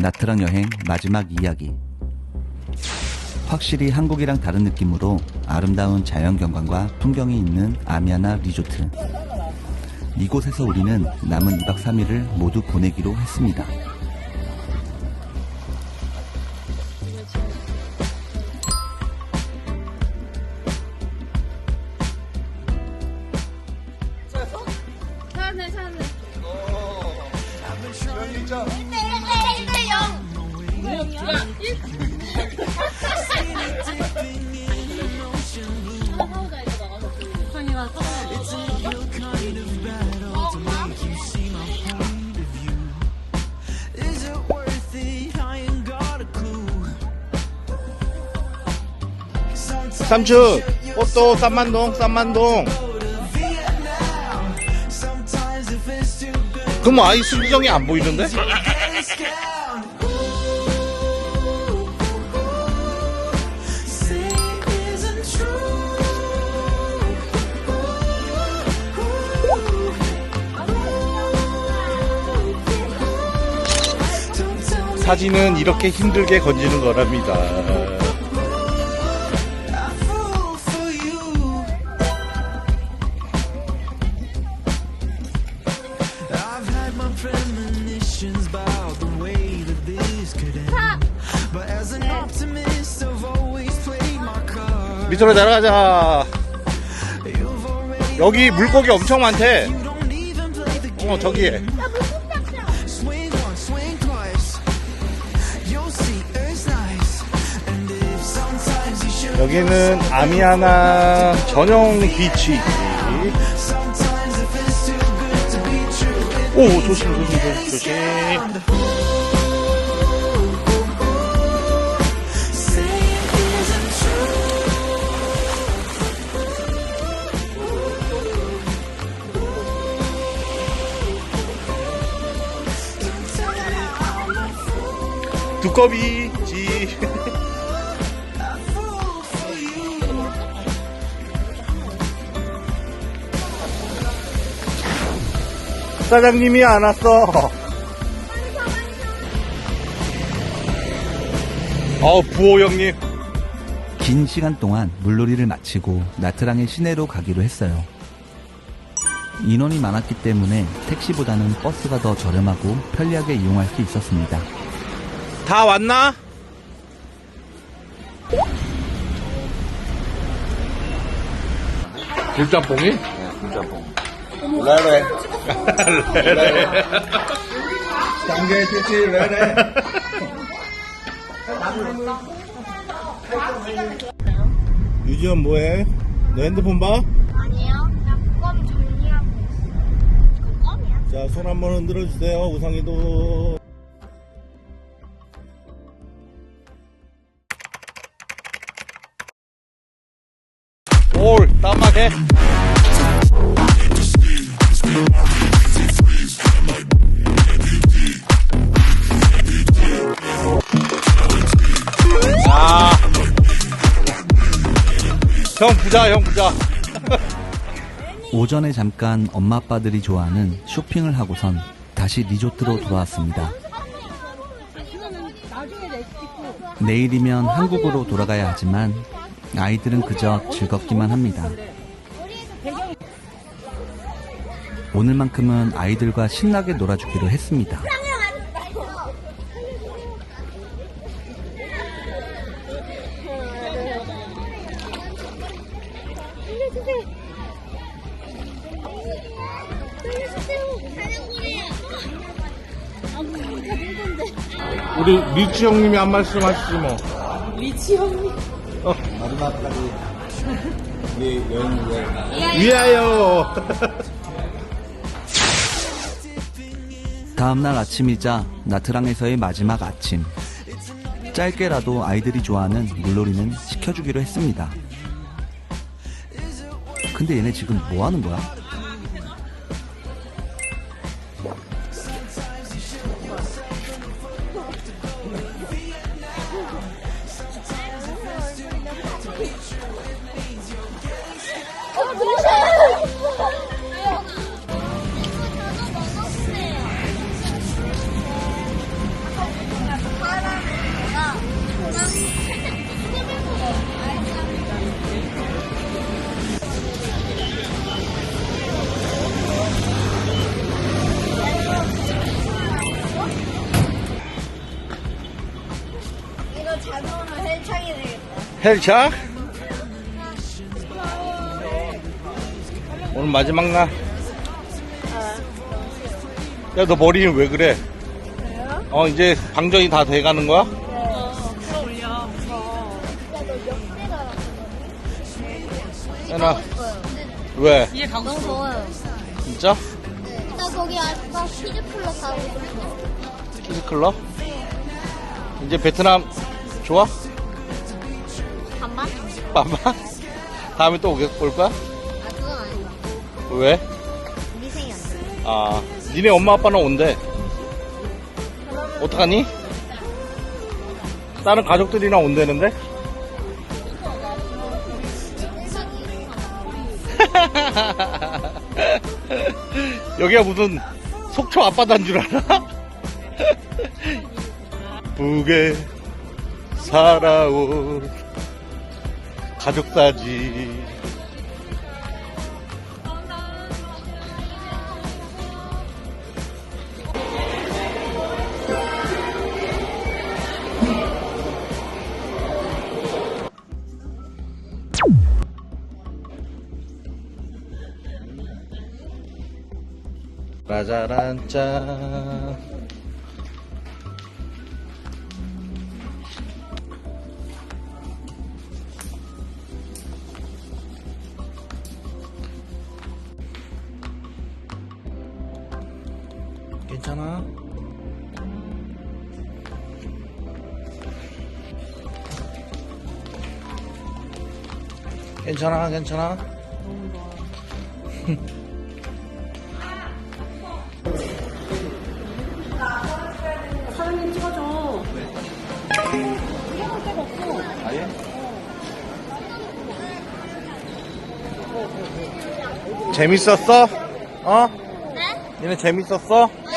나트랑 여행 마지막 이야기. 확실히 한국이랑 다른 느낌으로 아름다운 자연 경관과 풍경이 있는 아미아나 리조트. 이곳에서 우리는 남은 2박 3일을 모두 보내기로 했습니다. 삼촌 꽃도 쌈만동 쌈만동 그럼 아이 수정이 안 보이는데? 사진은 이렇게 힘들게 건지는 거랍니다. 밑으로 내려가자 여기 물고기 엄청 많대. 어 저기에 여기는 아미아나 전용 비치. 오 조심 조심 조심 조심. 두꺼비 지 사장님이 안 왔어 어 부호 형님 긴 시간 동안 물놀이를 마치고 나트랑의 시내로 가기로 했어요. 인원이 많았기 때문에 택시보다는 버스가 더 저렴하고 편리하게 이용할 수 있었습니다. 다 왔나? 굴짬뽕이? 레레. 레레. 단계 치치 레레. 유지원 뭐해? 너 핸드폰 봐? 아니요 그냥 껌 정리하고 그거 껌이야? 자, 손 한번 흔들어 주세요. 우상이도. 형 부자, 형 부자. 오전에 잠깐 엄마 아빠들이 좋아하는 쇼핑을 하고선 다시 리조트로 돌아왔습니다. 내일이면 한국으로 돌아가야 하지만 아이들은 그저 즐겁기만 합니다. 오늘만큼은 아이들과 신나게 놀아주기로 했습니다. 우리 리치 형님이 한 말씀 하시지 뭐. 마지막까지 우리 여행 위해 위하여. 다음날 아침이자 나트랑에서의 마지막 아침. 짧게라도 아이들이 좋아하는 물놀이는 시켜주기로 했습니다. 근데 얘네 지금 뭐 하는 거야? 헬차? 오늘 마지막 날. 야, 너 머리는 왜 그래? 어, 이제 방전이 다 돼가는 거야? 야, 너 역대가 야나, 왜? 너무 더워요. 진짜? 나 거기 아까 시즈플러 가고 싶어. 키즈클럽? 이제 베트남 좋아? 반반? 반반? 다음에 또 오게- 올 거야? 아, 그건 아니다. 왜? 우리 생이 안 돼. 아, 니네 엄마 아빠는 온대. 어떡하니? 다른 가족들이랑 온대는데? 여기가 무슨 속초 앞바다인 줄 알아? 북에 살아온 가족사진 라자란 짠 괜찮아 괜찮아 재밌었어? 어? 네? 니네 재밌었어? 네!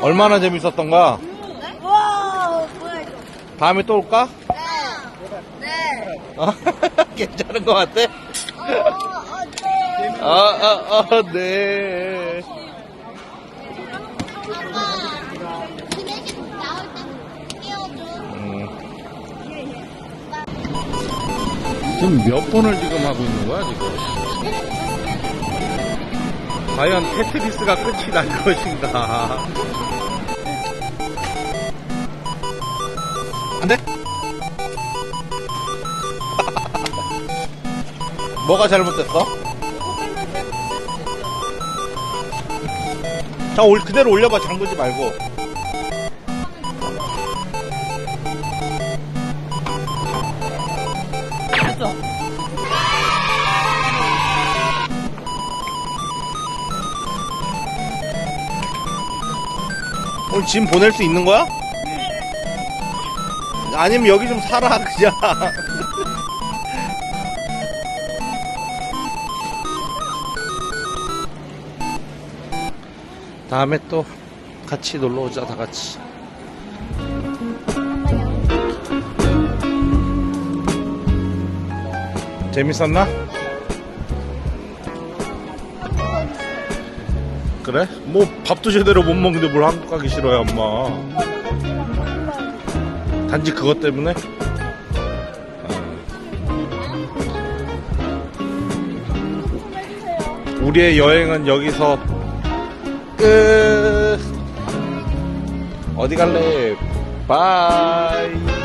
얼마나 재밌었던 거야? 와, 뭐야, 이거. 다음에 또 올까? 어? 괜찮은 것 같아? 어, 어, 아, 아, 네. 음, 지금 몇 번을 지금 하고 있는 거야, 지금? 과연 테트리스가 끝이 날 것인가? 안 돼? 뭐가 잘못됐어? 자, 올, 그대로 올려봐, 잠그지 말고. 오늘 짐 보낼 수 있는 거야? 아니면 여기 좀 살아 그냥 다음에 또 같이 놀러 오자 다 같이 재밌었나? 그래? 뭐 밥도 제대로 못 먹는데 뭘 한국 가기 싫어요 엄마 단지 그것 때문에? 어. 우리의 여행은 여기서 끝 어디 갈래? 바이